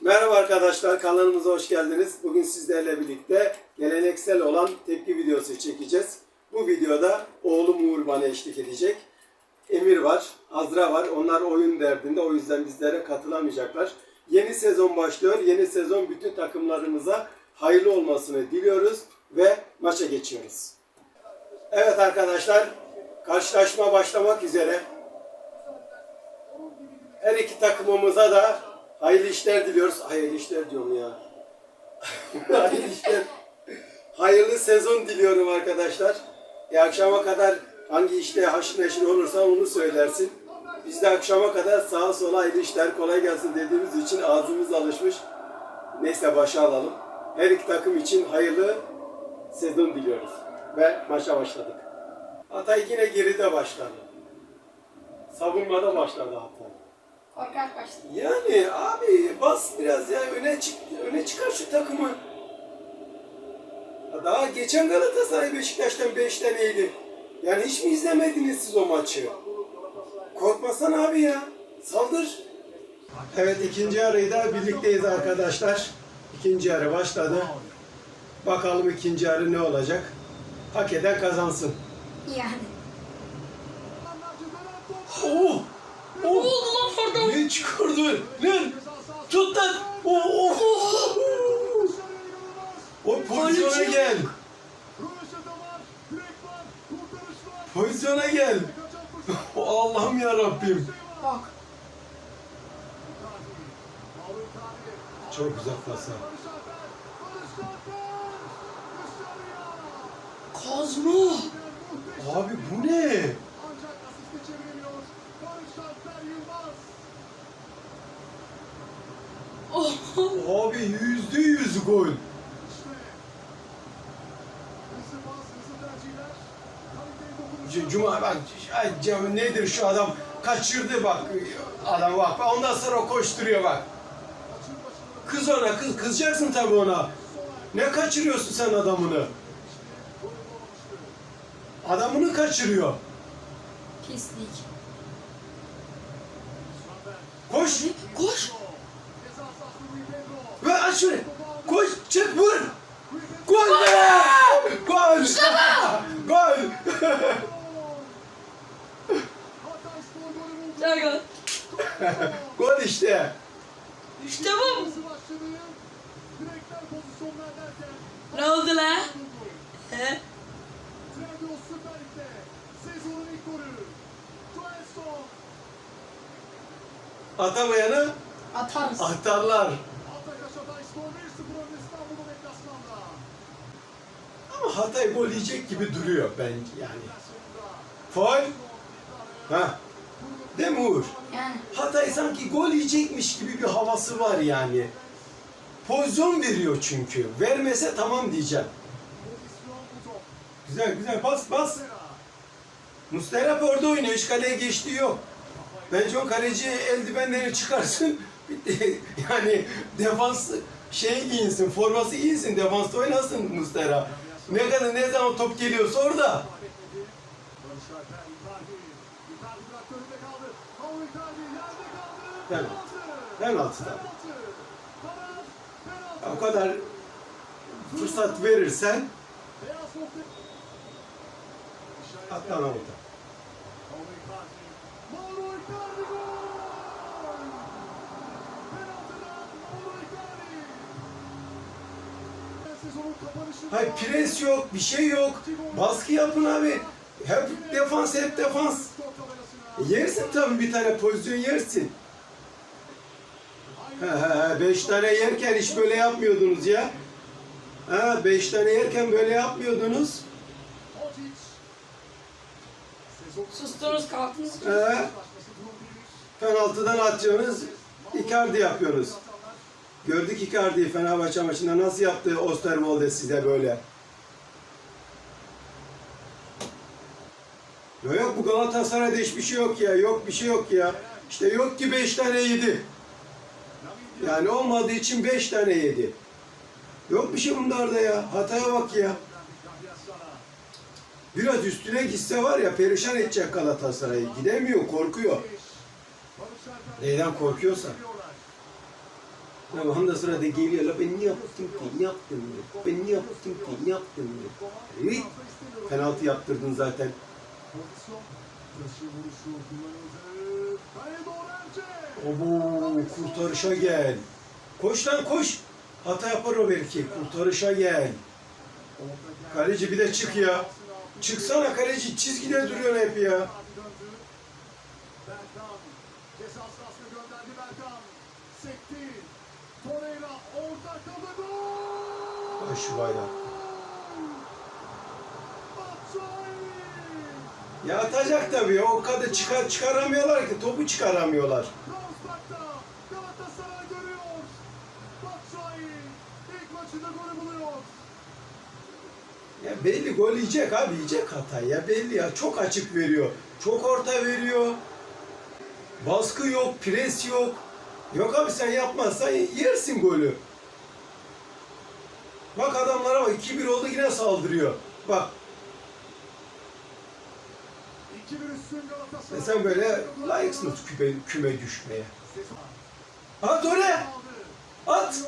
Merhaba arkadaşlar, kanalımıza hoş geldiniz. Bugün sizlerle birlikte geleneksel olan tepki videosu çekeceğiz. Bu videoda oğlum Uğur bana eşlik edecek. Emir var, Azra var. Onlar oyun derdinde, o yüzden bizlere katılamayacaklar. Yeni sezon başlıyor. Yeni sezon bütün takımlarımıza hayırlı olmasını diliyoruz ve maça geçiyoruz. Evet arkadaşlar, karşılaşma başlamak üzere. Her iki takımımıza da hayırlı işler diliyoruz. Hayırlı işler diyorum ya. hayırlı işler. Hayırlı sezon diliyorum arkadaşlar. E akşama kadar hangi işte haşır neşir olursa onu söylersin. Biz de akşama kadar sağa sola hayırlı işler kolay gelsin dediğimiz için ağzımız alışmış. Neyse başa alalım. Her iki takım için hayırlı sezon diliyoruz. Ve maça başladık. Hatay yine geride başladı. Savunmada başladı Hatay. Korkak başladı. Yani abi bas biraz ya öne çık öne çıkar şu takımı. Daha geçen Galatasaray Beşiktaş'tan 5 taneydi. Yani hiç mi izlemediniz siz o maçı? Korkmasan abi ya. Saldır. Evet ikinci yarıyı da birlikteyiz arkadaşlar. İkinci yarı başladı. Bakalım ikinci yarı ne olacak? Hak eden kazansın. Yani. Oh! Lan çıkardı? Lan! Tut lan! Oh! oh. O pozisyona gel. Pozisyona gel. Allah'ım ya Rabbim. Bak. Çok güzel pası. Kazma. Abi bu ne? Oh. Abi yüzde yüz gol. C- Cuma bak ay canım nedir şu adam kaçırdı bak adam bak ondan sonra o koşturuyor bak. Kız ona kız kızacaksın tabii ona. Ne kaçırıyorsun sen adamını? Adamını kaçırıyor. Pislik. Koş Koş. Ve aç şunu. Koş çık vur. Gol be! Gol! Gol! Çakal. Gol işte. İşte bu. Ne oldu la? He? Atamayanı Atarız. atarlar. Ama Hatay gol yiyecek gibi duruyor bence yani. Faul. Ha. Değil mi Uğur? Yani. Hatay sanki gol yiyecekmiş gibi bir havası var yani. Pozisyon veriyor çünkü. Vermese tamam diyeceğim. Güzel güzel bas bas. Musterap orada oynuyor. Hiç kaleye geçtiği yok. Bence o kaleci eldivenleri çıkarsın. Yani defans şey giyinsin, forması giyinsin, defansta oynasın Mustera. Ne kadar ne zaman top geliyorsa orada. Penaltı. Penaltıdan. O kadar fırsat verirsen atlama orada. Hayır pres yok, bir şey yok. Baskı yapın abi. Hep defans, hep defans. E, yersin tabii bir tane pozisyon yersin. Ha, ha, ha, beş tane yerken hiç böyle yapmıyordunuz ya. Ha, beş tane yerken böyle yapmıyordunuz. Sustunuz kalktınız. Ha, penaltıdan atıyorsunuz, Icardi yapıyorsunuz. Gördük Icardi'yi Fenerbahçe maçında nasıl yaptı Osterwolde size böyle. Yok yok bu Galatasaray'da hiçbir şey yok ya. Yok bir şey yok ya. İşte yok ki beş tane yedi. Yani olmadığı için beş tane yedi. Yok bir şey bunlarda ya. Hataya bak ya. Biraz üstüne gitse var ya perişan edecek Galatasaray'ı. Gidemiyor, korkuyor. Neyden korkuyorsa. Ama ondan sonra da geliyor la ben ne yaptım ki ne yaptım diyor. Ben ne yaptım ki ne yaptım diyor. Evet. Penaltı yaptırdın zaten. Obo kurtarışa gel. Koş lan koş. Hata yapar o belki. Kurtarışa gel. Kaleci bir de çık ya. Çıksana kaleci çizgide duruyorsun hep ya. Berkan. Ceza sahasına gönderdi Berkan. Sekti. Torreira orta kaldı gol. Koş şu bayrağı. Ya atacak tabii. O kadar çıkar, çıkaramıyorlar ki. Topu çıkaramıyorlar. Ya belli gol yiyecek abi. Yiyecek Hatay ya. Belli ya. Çok açık veriyor. Çok orta veriyor. Baskı yok. Pres yok. Yok abi sen yapmazsan yersin golü. Bak adamlara bak 2-1 oldu yine saldırıyor. Bak 2-1 üstün Galatasaray. e sen böyle layıksın küme, küme düşmeye. At oraya. At.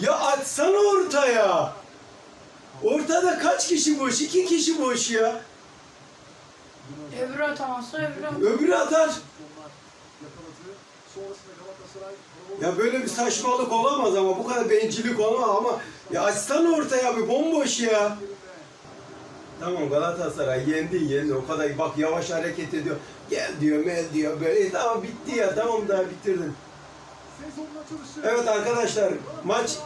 Ya atsana ortaya. Ortada kaç kişi boş? İki kişi boş ya. Öbürü atamazsa öbürü atamaz. Öbürü atar. Ya böyle bir saçmalık olamaz ama bu kadar bencillik olamaz ama ya açsana ortaya abi bomboş ya. Tamam Galatasaray yendi yendi o kadar bak yavaş hareket ediyor. Gel diyor mel diyor böyle tamam bitti ya tamam daha bitirdin. Evet arkadaşlar maç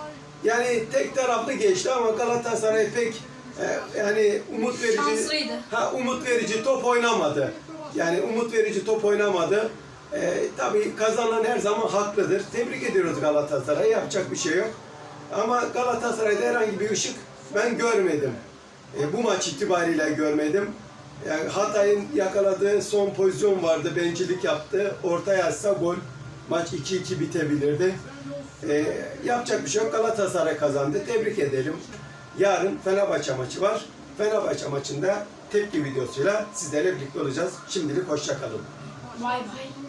yani tek taraflı geçti ama Galatasaray pek e, yani umut verici Şanslıydı. ha umut verici top oynamadı. Yani umut verici top oynamadı. E, tabii kazanan her zaman haklıdır. Tebrik ediyoruz Galatasaray'ı. Yapacak bir şey yok. Ama Galatasaray'da herhangi bir ışık ben görmedim. E, bu maç itibariyle görmedim. Yani Hatay'ın yakaladığı son pozisyon vardı. Bencillik yaptı. Ortaya atsa gol. Maç 2-2 bitebilirdi. E, yapacak bir şey yok. Galatasaray kazandı. Tebrik edelim. Yarın Fenerbahçe maçı var. Fenerbahçe maçında tepki videosuyla sizlerle birlikte olacağız. Şimdilik hoşça kalın. Bay bay.